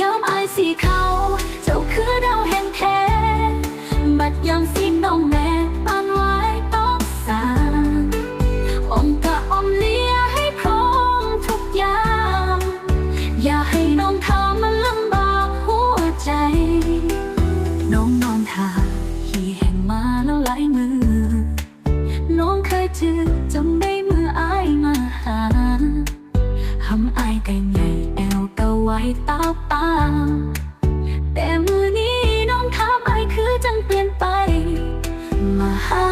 ยอมไอสีเขาเจ้าคือดาวแห่งแท้บัดยามสินน้องแม่ปานไว้ต้องสางอมกะอมเลียให้พร้อมทุกอย่าง อย่าให้น้องทำมันลำบากหัวใจ น้องนอนทาหีแห่งมาแล้วหลายมือ น้องเคยเจอจำได้เมื่ออายมาหาทำอายกันใหญ่ ไหวตาปาแต่มือนี้น้องทำไอคือจังเปลี่ยนไป มาหา